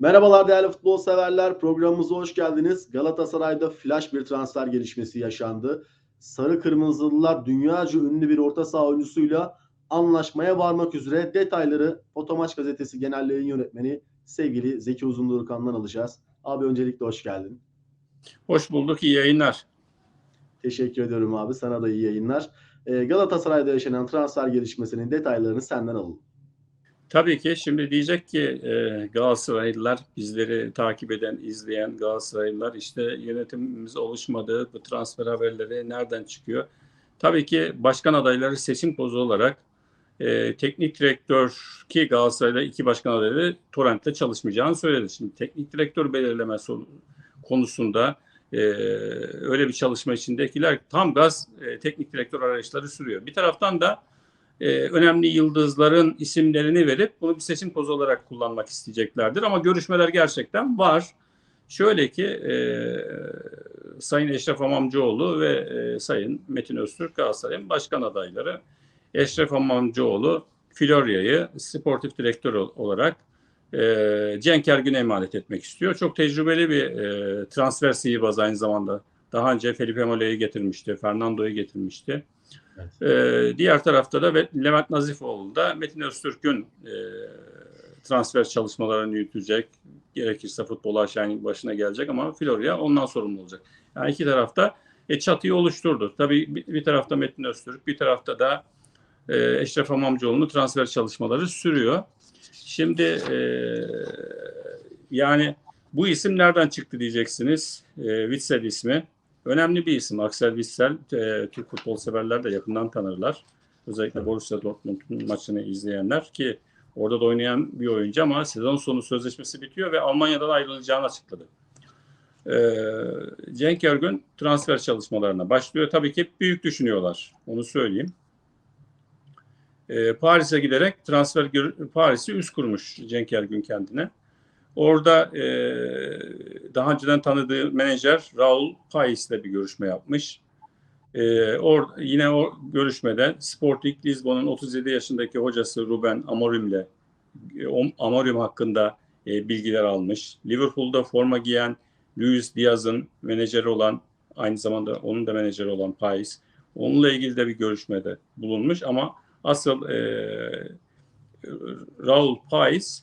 Merhabalar değerli futbol severler. Programımıza hoş geldiniz. Galatasaray'da flash bir transfer gelişmesi yaşandı. Sarı Kırmızılılar dünyaca ünlü bir orta saha oyuncusuyla anlaşmaya varmak üzere detayları Otomaç Gazetesi Genel Yayın Yönetmeni sevgili Zeki Uzundurkan'dan alacağız. Abi öncelikle hoş geldin. Hoş bulduk, iyi yayınlar. Teşekkür ediyorum abi. Sana da iyi yayınlar. Ee, Galatasaray'da yaşanan transfer gelişmesinin detaylarını senden alalım. Tabii ki şimdi diyecek ki e, Galatasaraylılar, bizleri takip eden, izleyen Galatasaraylılar işte yönetimimiz oluşmadı, bu transfer haberleri nereden çıkıyor? Tabii ki başkan adayları seçim kozu olarak e, teknik direktör ki Galatasaray'da iki başkan adayları Torrent'te çalışmayacağını söyledi. Şimdi teknik direktör belirleme konusunda e, öyle bir çalışma içindekiler tam gaz e, teknik direktör arayışları sürüyor. Bir taraftan da e, önemli yıldızların isimlerini verip bunu bir seçim kozu olarak kullanmak isteyeceklerdir. Ama görüşmeler gerçekten var. Şöyle ki e, Sayın Eşref Amamcıoğlu ve e, Sayın Metin Öztürk Galatasaray'ın başkan adayları. Eşref Amamcıoğlu Florya'yı sportif direktör olarak e, Cenk Ergün'e emanet etmek istiyor. Çok tecrübeli bir e, transfer sihirbaz aynı zamanda. Daha önce Felipe Mole'yi getirmişti, Fernando'yu getirmişti. Evet. E, diğer tarafta da Levent Nazifoğlu da Metin Öztürk'ün e, transfer çalışmalarını yürütecek. Gerekirse futbol aşağı başına gelecek ama Florya ondan sorumlu olacak. Yani iki tarafta e, çatıyı oluşturdu. Tabii bir, bir tarafta Metin Öztürk, bir tarafta da e, Eşref Amamcıoğlu'nun transfer çalışmaları sürüyor. Şimdi e, yani bu isim nereden çıktı diyeceksiniz. E, Witsel ismi. Önemli bir isim. Axel Witsel. E, Türk futbol severler de yakından tanırlar. Özellikle Borussia Dortmund'un maçını izleyenler ki orada da oynayan bir oyuncu ama sezon sonu sözleşmesi bitiyor ve Almanya'dan ayrılacağını açıkladı. Ee, Cenk Ergün transfer çalışmalarına başlıyor. Tabii ki büyük düşünüyorlar. Onu söyleyeyim. Ee, Paris'e giderek transfer Paris'i üst kurmuş Cenk Ergün kendine. Orada e, daha önceden tanıdığı menajer Raul Pais ile bir görüşme yapmış. E, or, yine o görüşmede Sporting Lisbon'un 37 yaşındaki hocası Ruben Amorim ile e, Amorim hakkında e, bilgiler almış. Liverpool'da forma giyen Luis Diaz'ın menajeri olan aynı zamanda onun da menajeri olan Pais onunla ilgili de bir görüşmede bulunmuş ama asıl e, Raul Pais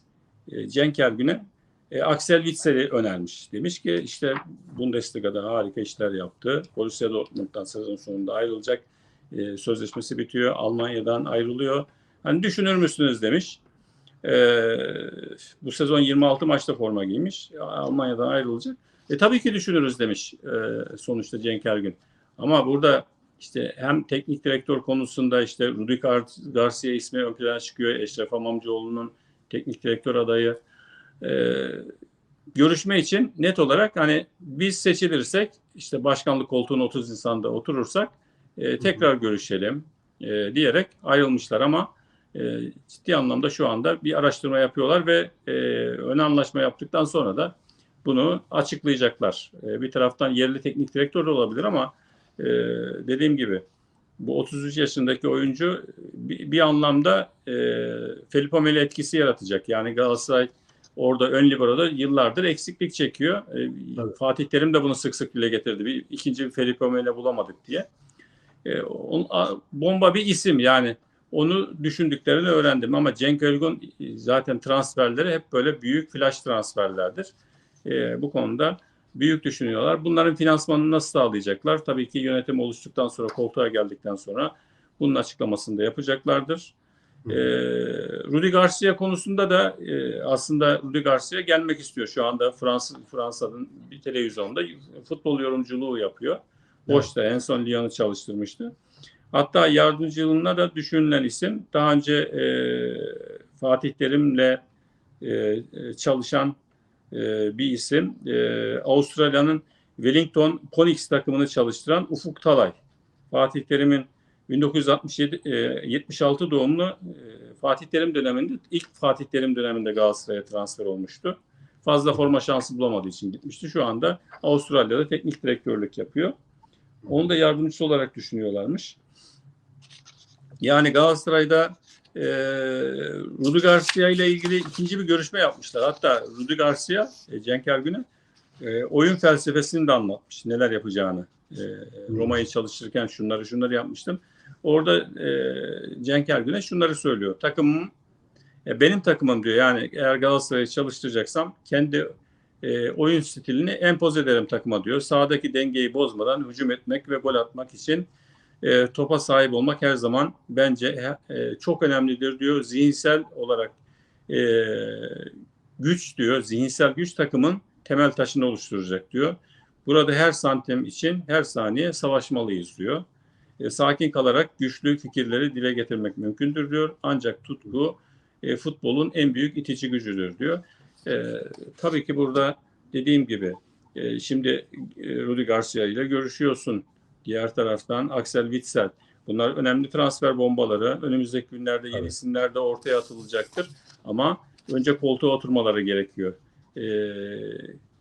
e, Cenk Ergün'e e, Axel Witsel'i önermiş. Demiş ki işte Bundesliga'da harika işler yaptı. Borussia Dortmund'dan sezon sonunda ayrılacak. E, sözleşmesi bitiyor. Almanya'dan ayrılıyor. Hani düşünür müsünüz demiş. E, bu sezon 26 maçta forma giymiş. Almanya'dan ayrılacak. E tabii ki düşünürüz demiş e, sonuçta Cenk Ergün. Ama burada işte hem teknik direktör konusunda işte Rudi Garcia ismi ön plana çıkıyor. Eşref Amamcıoğlu'nun teknik direktör adayı e, görüşme için net olarak hani biz seçilirsek işte başkanlık koltuğuna 30 Nisan'da oturursak e, tekrar görüşelim e, diyerek ayrılmışlar ama e, ciddi anlamda şu anda bir araştırma yapıyorlar ve e, ön anlaşma yaptıktan sonra da bunu açıklayacaklar. E, bir taraftan yerli teknik direktör de olabilir ama e, dediğim gibi bu 33 yaşındaki oyuncu bir, bir anlamda e, Felipe Melo etkisi yaratacak. Yani Galatasaray orada ön libero'da yıllardır eksiklik çekiyor. E, Fatih Terim de bunu sık sık dile getirdi. Bir, ikinci bir Felipe Melo bulamadık diye. E, on, a, bomba bir isim yani. Onu düşündüklerini öğrendim ama Cenk Ergun zaten transferleri hep böyle büyük flash transferlerdir. E, bu konuda büyük düşünüyorlar. Bunların finansmanını nasıl sağlayacaklar? Tabii ki yönetim oluştuktan sonra, koltuğa geldikten sonra bunun açıklamasını da yapacaklardır. E, Rudi Garcia konusunda da e, aslında Rudi Garcia gelmek istiyor. Şu anda Fransa Fransa'nın bir televizyonda futbol yorumculuğu yapıyor. Boşta en son Lyon'u çalıştırmıştı. Hatta yardımcılığına da düşünülen isim daha önce e, Fatih Terim'le e, çalışan e, bir isim. E, Avustralya'nın Wellington Phoenix takımını çalıştıran Ufuk Talay. Fatih Terim'in 1967 e, 76 doğumlu e, Fatih Terim döneminde ilk Fatih Terim döneminde Galatasaray'a transfer olmuştu. Fazla forma şansı bulamadığı için gitmişti. Şu anda Avustralya'da teknik direktörlük yapıyor. Onu da yardımcısı olarak düşünüyorlarmış. Yani Galatasaray'da e, Rudi Garcia ile ilgili ikinci bir görüşme yapmışlar. Hatta Rudi Garcia, e, Cenk Ergün'e e, oyun felsefesini de anlatmış. Neler yapacağını. E, Roma'yı çalıştırırken şunları şunları yapmıştım. Orada e, Cenk Ergün'e şunları söylüyor. Takımım e, benim takımım diyor. Yani eğer Galatasaray'ı çalıştıracaksam kendi e, oyun stilini empoze ederim takıma diyor. Sahadaki dengeyi bozmadan hücum etmek ve gol atmak için e, topa sahip olmak her zaman bence e, çok önemlidir diyor. Zihinsel olarak e, güç diyor. Zihinsel güç takımın temel taşını oluşturacak diyor. Burada her santim için her saniye savaşmalıyız diyor. E, sakin kalarak güçlü fikirleri dile getirmek mümkündür diyor. Ancak tutku e, futbolun en büyük itici gücüdür diyor. E, tabii ki burada dediğim gibi e, şimdi e, Rudi Garcia ile görüşüyorsun. Diğer taraftan Axel Witsel. Bunlar önemli transfer bombaları. Önümüzdeki günlerde yeni Evet. isimler de ortaya atılacaktır. Ama önce koltuğa oturmaları gerekiyor. E,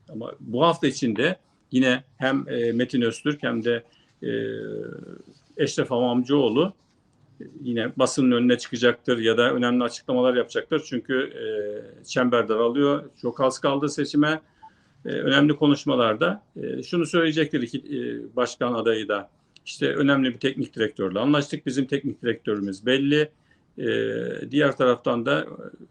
ama bu hafta içinde yine hem e, Metin Öztürk hem de e, Eşref Hamamcıoğlu yine basının önüne çıkacaktır ya da önemli açıklamalar yapacaktır. Çünkü e, çember daralıyor. Çok az kaldı seçime. E, önemli konuşmalarda e, şunu söyleyecektir iki e, başkan adayı da. İşte önemli bir teknik direktörle anlaştık. Bizim teknik direktörümüz belli. E, diğer taraftan da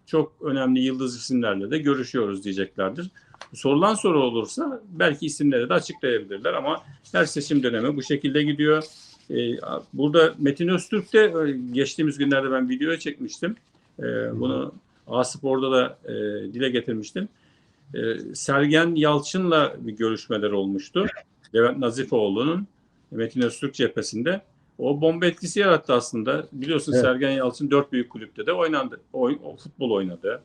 çok önemli yıldız isimlerle de görüşüyoruz diyeceklerdir. Sorulan soru olursa belki isimleri de açıklayabilirler ama her seçim dönemi bu şekilde gidiyor. Ee, burada Metin Öztürk de e, geçtiğimiz günlerde ben video çekmiştim. Ee, bunu A-Spor'da da e, dile getirmiştim. Ee, Sergen Yalçın'la bir görüşmeler olmuştu. Levent Nazifoğlu'nun Metin Öztürk cephesinde. O bomba etkisi yarattı aslında. Biliyorsun Evet. Sergen Yalçın dört büyük kulüpte de oynandı. Oy, o futbol oynadı.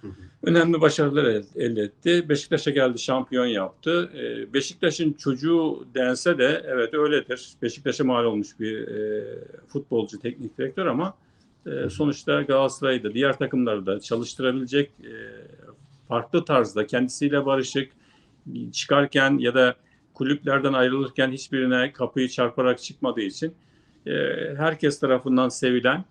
Hı hı. Önemli başarılar el- elde etti. Beşiktaş'a geldi, şampiyon yaptı. Ee, Beşiktaş'ın çocuğu dense de evet öyledir. Beşiktaş'a mal olmuş bir e, futbolcu, teknik direktör ama e, sonuçta Galatasaray'ı da diğer takımları da çalıştırabilecek e, farklı tarzda kendisiyle barışık çıkarken ya da kulüplerden ayrılırken hiçbirine kapıyı çarparak çıkmadığı için e, herkes tarafından sevilen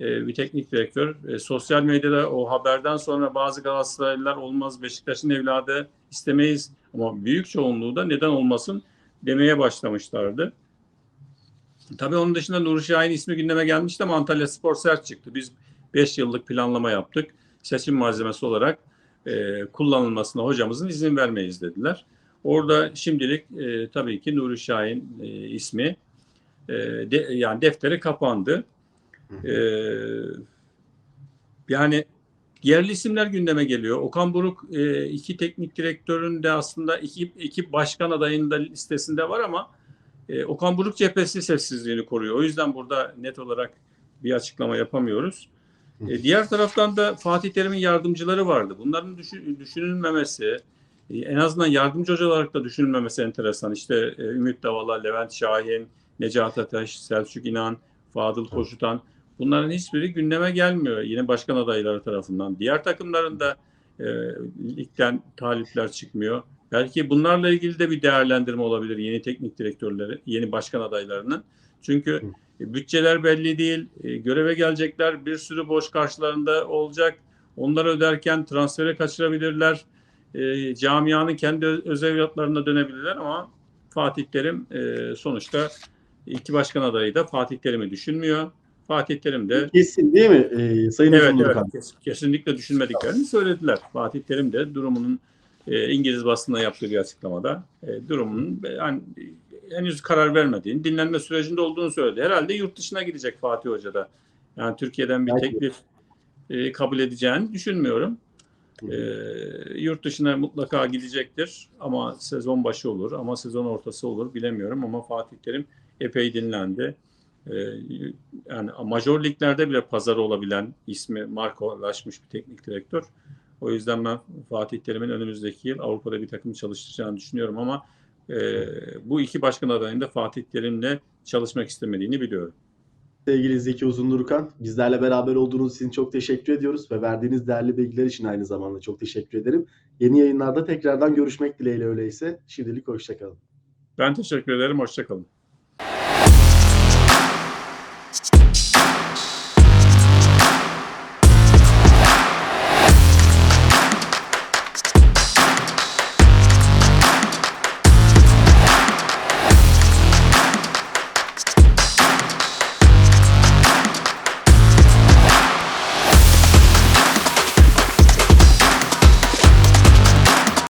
e, bir teknik direktör. E, sosyal medyada o haberden sonra bazı Galatasaraylılar olmaz Beşiktaş'ın evladı istemeyiz ama büyük çoğunluğu da neden olmasın demeye başlamışlardı. Tabii onun dışında Nuri Şahin ismi gündeme gelmişti ama Antalya Spor sert çıktı. Biz 5 yıllık planlama yaptık. Seçim malzemesi olarak e, kullanılmasına hocamızın izin vermeyiz dediler. Orada şimdilik e, tabii ki Nuri Şahin e, ismi e, de, yani defteri kapandı. Ee, yani yerli isimler gündeme geliyor. Okan Buruk e, iki teknik direktörün de aslında iki, iki başkan adayının da listesinde var ama e, Okan Buruk cephesi sessizliğini koruyor. O yüzden burada net olarak bir açıklama yapamıyoruz. E, diğer taraftan da Fatih Terim'in yardımcıları vardı. Bunların düşün- düşünülmemesi, e, en azından yardımcı hoca olarak da düşünülmemesi enteresan. İşte e, Ümit Davala, Levent Şahin, Necat Ataş, Selçuk İnan, Fadıl Koşutan bunların hiçbiri gündeme gelmiyor yine başkan adayları tarafından. Diğer takımların da e, ligden talipler çıkmıyor. Belki bunlarla ilgili de bir değerlendirme olabilir yeni teknik direktörleri, yeni başkan adaylarının. Çünkü e, bütçeler belli değil, e, göreve gelecekler, bir sürü boş karşılarında olacak. Onları öderken transfere kaçırabilirler. E, camianın kendi ö- özel evlatlarına dönebilirler ama Fatih Terim e, sonuçta iki başkan adayı da Fatih Terim'i düşünmüyor. Fatih Terim de Kesin değil mi e, Sayın evet, evet kes- kesinlikle düşünmediklerini söylediler. Fatih Terim de durumunun e, İngiliz basınına yaptığı bir açıklamada e, durumunun yani, e, henüz karar vermediğini, dinlenme sürecinde olduğunu söyledi. Herhalde yurt dışına gidecek Fatih Hoca da. Yani Türkiye'den bir Belki. teklif e, kabul edeceğini düşünmüyorum. E, yurt dışına mutlaka gidecektir ama sezon başı olur ama sezon ortası olur bilemiyorum ama Fatih Terim epey dinlendi. E, yani major liglerde bile pazarı olabilen ismi markalaşmış bir teknik direktör. O yüzden ben Fatih Terim'in önümüzdeki yıl Avrupa'da bir takım çalıştıracağını düşünüyorum ama e, bu iki başkan adayının da Fatih Terim'le çalışmak istemediğini biliyorum. Sevgili Zeki Uzundurkan, bizlerle beraber olduğunuz için çok teşekkür ediyoruz ve verdiğiniz değerli bilgiler için aynı zamanda çok teşekkür ederim. Yeni yayınlarda tekrardan görüşmek dileğiyle öyleyse. Şimdilik hoşçakalın. Ben teşekkür ederim. Hoşçakalın.